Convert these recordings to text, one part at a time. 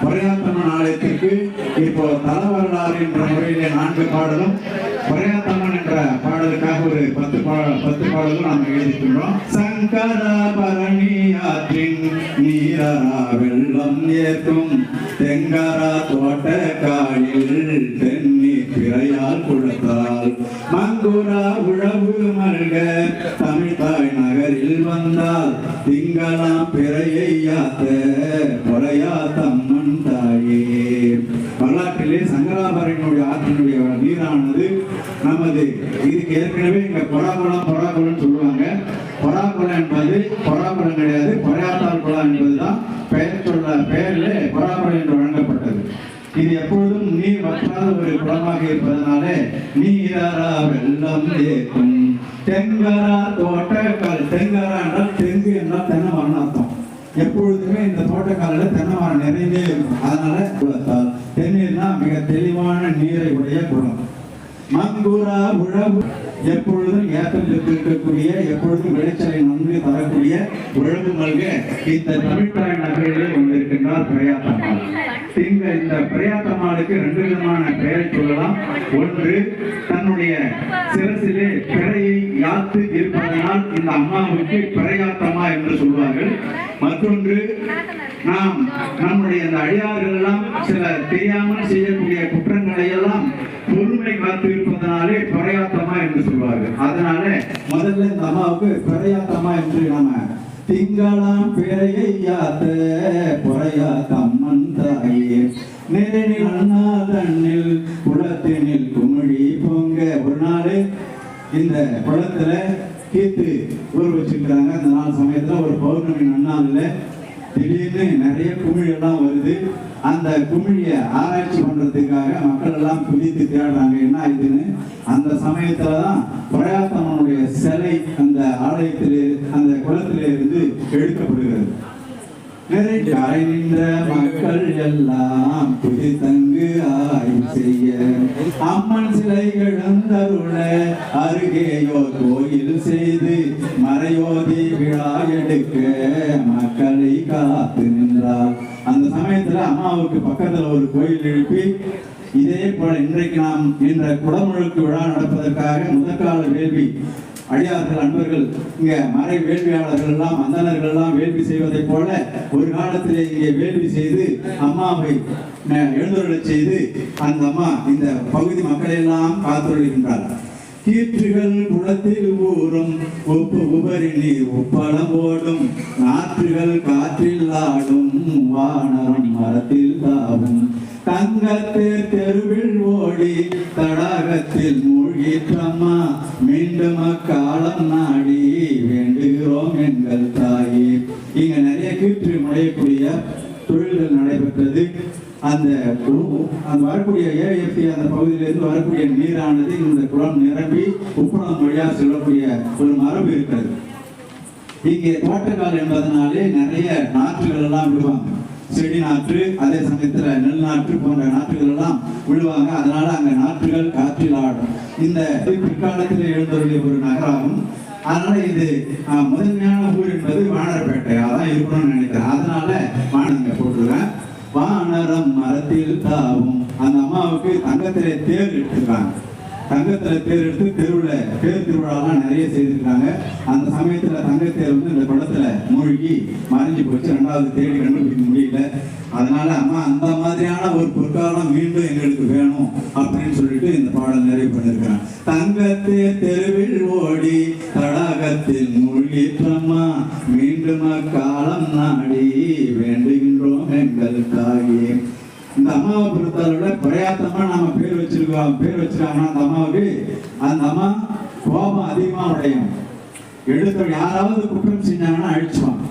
பரையாத்தம்மன் ஆலயத்திற்கு இப்போ தல வரலாறு என்ற முறையிலே நான்கு பாடலும் பரையாத்தம்மன் என்ற பாடலுக்காக ஒரு பத்து பாடல் பத்து பாடலும் நாம் எழுதிட்டுள்ளோம் சங்கர பரணி ஆற்றின் நீரரா வெள்ளம் ஏற்றும் தெங்கரா தோட்ட காயில் பிறையால் கொடுத்தால் மங்குரா உழவு மல்க தமிழ்தாய் நகரில் வந்தால் திங்களாம் பிறையை யாத்த பொறையா தம்மன் தாயே. வரலாற்றிலே சங்கராபரனுடைய ஆற்றினுடைய நீரானது நமது இதுக்கு ஏற்கனவே இங்க பொறாக்குளம் பொறாக்குளம் சொல்லுவாங்க. பொறாக்குளம் என்பது பொறாக்குளம் கிடையாது பொறையாத்தாள் குளம் என்பதுதான் பெயர் சொல்ல பெயரிலே பொறாக்குளம் என்று வழங்கப்பட்டது இது எப்பொழுதும் நீர் வற்றாத ஒரு குளமாக இருப்பதனாலே நீரா வெள்ளம் ஏற்கும் தெங்கரா தோட்டக்கால் தெங்கரா என்றால் தெங்கு என்றால் தென்னை மரம் அர்த்தம். எப்பொழுதுமே இந்த தோட்டக்காலில் தென்னை மரம் நிறைந்தே இருக்கும். அதனால குளத்தால் தென்னீர்னா மிக தெளிவான நீரை உடைய குளம் மங்குரா உழவு எப்பொழுதும் ஏற்றம் இருக்கக்கூடிய எப்பொழுதும் விளைச்சலை நன்கு தரக்கூடிய உழவு மல்க இந்த தமிழ்தாய் நகரிலே வந்திருக்கின்றார் பிரயாத்தம்மாள் பிரயாத்தமாள் இந்த பிரயாத்தம்மாளுக்கு ரெண்டு விதமான பெயரை சொல்லலாம். ஒன்று தன்னுடைய சிரசிலே பிறையை யாத்து இருப்பதனால் இந்த அம்மாவுக்கு பிரயாத்தமா என்று சொல்வார்கள். மற்றொன்று நாம் நம்முடைய அந்த அழியார்கள் எல்லாம் சில தெரியாமல் செய்யக்கூடிய குற்றங்களை எல்லாம் பொறுமை காத்து இருப்பதனாலே பிரயாத்தமா என்று சொல்வார்கள் அதனால முதல்ல இந்த அம்மாவுக்கு பிரயாத்தமா என்று நாம திங்களாம் பிறையை யாத்த பொறையா தம்மன் தாயே. நேரில் அண்ணாதண்ணில் குளத்தினில் குமிழி பொங்க ஒரு நாள் இந்த குளத்துல கீத்து ஊர் வச்சிருக்கிறாங்க. அந்த நாள் சமயத்துல ஒரு பௌர்ணமி நன்னாள்ல திடீர்னு நிறைய குமிழ் எல்லாம் வருது. அந்த குமிழியை ஆராய்ச்சி பண்றதுக்காக மக்கள் எல்லாம் குதித்து தேடுறாங்க என்ன ஆயிடுதுன்னு. அந்த சமயத்துல தான் பிரயாத்தமனுடைய சிலை அந்த ஆலயத்திலே அந்த குளத்திலே இருந்து எடுக்கப்படுகிறது. நிறைந்த நின்ற மக்கள் எல்லாம் புதி தங்கு ஆய்வு செய்ய. அம்மன் சிலைகள் எழுந்தருள அருகேயோ கோயில் செய்து மறையோதி விழா எடுக்க மக்களை காத்து நின்றார். அந்த சமயத்துல அம்மாவுக்கு பக்கத்துல ஒரு கோயில் எழுப்பி இதே போல இன்றைக்கு நாம் இன்ற குடமுழுக்கு விழா நடப்பதற்காக முதற்கால வேள்வி அடியார்கள் அன்பர்கள் இங்க மறை வேள்வியாளர்கள் எல்லாம் அந்தனர்கள் எல்லாம் வேள்வி செய்வதைப் போல ஒரு காலத்திலே இங்கே வேள்வி செய்து அம்மாவை அஹ், செய்து அந்த அம்மா இந்த பகுதி மக்களை எல்லாம் காத்துள்ளார் கீற்றுகள் குளத்தில் ஊறும் உப்பு உபரி நீர் உப்பளம் ஓடும் நாற்றுகள் காற்றில் ஆடும் வானம் மரத்தில் தாவும் தங்கத்தேர் தெருவில் ஓடி தடாகத்தில் மூழ்கிற்றம்மா மீண்டும் அக்காலம் நாடி வேண்டுகிறோம் எங்கள் தாயே. இங்க நிறைய கீற்று முடையக்கூடிய தொழில்கள் நடைபெற்றது. அந்த அந்த வரக்கூடிய ஏஎஃப்டி அந்த பகுதியிலிருந்து வரக்கூடிய நீரானது இந்த குளம் நிரம்பி உப்புணம் வழியாக செல்லக்கூடிய ஒரு மரபு இருக்கிறது. இங்கே தோட்டக்கால் என்பதனாலே நிறைய நாற்றுகள் எல்லாம் விடுவாங்க செடி நாற்று அதே சமயத்தில் நெல் நாற்று போன்ற நாற்றுகள் எல்லாம் விழுவாங்க. அதனால அங்க நாற்றுகள் காற்றில் ஆடும் இந்த பிற்காலத்தில் எழுந்தருளிய ஒரு நகராகும். அதனால இது முதன்மையான ஊர் என்பது வானரப்பேட்டையாக தான் இருக்கணும்னு நினைக்கிறேன். அதனால வானங்க போட்டுருவேன். வானரம் மரத்தில் தாவும். அந்த அம்மாவுக்கு தங்கத்திலே தேர் எடுத்துருக்காங்க தங்கத்தில் பேர் எடுத்து தெருவில் தேர் திருவிழாலாம் நிறைய செய்திருக்காங்க அந்த சமயத்தில் தங்கத்தேர் வந்து இந்த குளத்துல மூழ்கி மறைஞ்சு போச்சு. ரெண்டாவது தேடி கண்டுபிடிக்க முடியல. அதனால அம்மா அந்த மாதிரியான ஒரு பொற்காலம் மீண்டும் எங்களுக்கு வேணும் அப்படின்னு சொல்லிட்டு இந்த பாடல் நிறைவு பண்ணியிருக்கிறேன் தங்கத்தே தெருவில் ஓடி தடாகத்தில் மூழ்கிற்றம்மா மீண்டும் அக்காலம் நாடி வேண்டுகின்றோம் எங்கள் தாயே. இந்த அம்மாவை பொறுத்தளவுல பிரயாத்தமா நாம பேர் வச்சிருக்கோம். பேர் வச்சிருக்காங்கன்னா அந்த அம்மாவுக்கு அந்த அம்மா கோபம் அதிகமா உடையும். எடுத்த யாராவது குற்றம் செஞ்சாங்கன்னா அழிச்சுவாங்க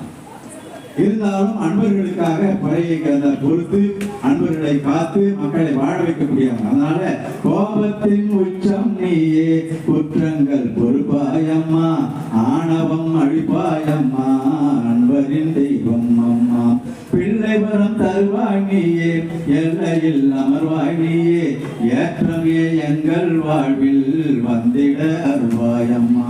இருந்தாலும் அன்பர்களுக்காக பறையை பொறுத்து அன்பர்களை காத்து மக்களை வாழ வைக்கக்கூடியவங்க அதனால கோபத்தின் உச்சம் நீயே குற்றங்கள் பொறுப்பாயம்மா ஆணவம் அழிப்பாயம்மா ஏற்றம் வரம் தருவாய் நீயே எல்லையில் அமர்வாய் நீயே ஏற்றமே எங்கள் வாழ்வில் வந்திட அருள்வாயம்மா.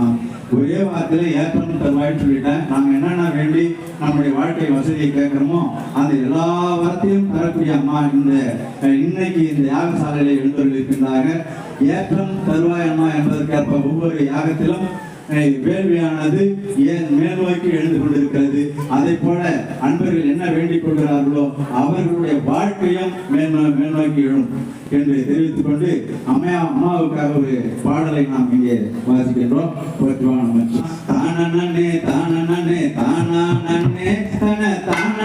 ஒரே வார்த்தையில ஏற்றம் தருவாய்னு சொல்லிட்டேன். நாங்கள் என்னென்ன வேண்டி நம்முடைய வாழ்க்கை வசதியை கேட்கிறோமோ அந்த எல்லா வார்த்தையும் தரக்கூடிய அம்மா இந்த இன்னைக்கு இந்த யாகசாலையில எழுந்தருளிருக்கின்றாங்க ஏற்றம் தருவாய் அம்மா என்பதற்கேற்ப ஒவ்வொரு யாகத்திலும் வேள்வியானது ஏன் மேல்நோக்கி எழுந்து கொண்டிருக்கிறது? அதை போல அன்பர்கள் என்ன வேண்டிக் கொள்கிறார்களோ அவர்களுடைய வாழ்க்கையும் மேல் எழும் என்று தெரிவித்துக் கொண்டு அம்மையா அம்மாவுக்காக ஒரு பாடலை நாம் இங்கே வாசிக்கின்றோம். தானே தானே தானே தானே தானே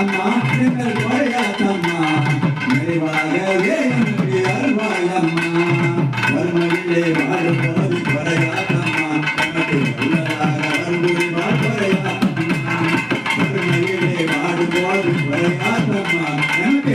கொடையாத்தம்மா எங்கள் கொடையாத்தம்மா நிறைவாகவே எனக்கு அருள்வாயம்மா வறுமையிலே வாழும்போது கொடையாத்தம்மா எனக்கு உள்ளதாக அருள்புரிவார் கொடையாத்தம்மா வறுமையிலே வாழும்போது கொடையாத்தம்மா எனக்கு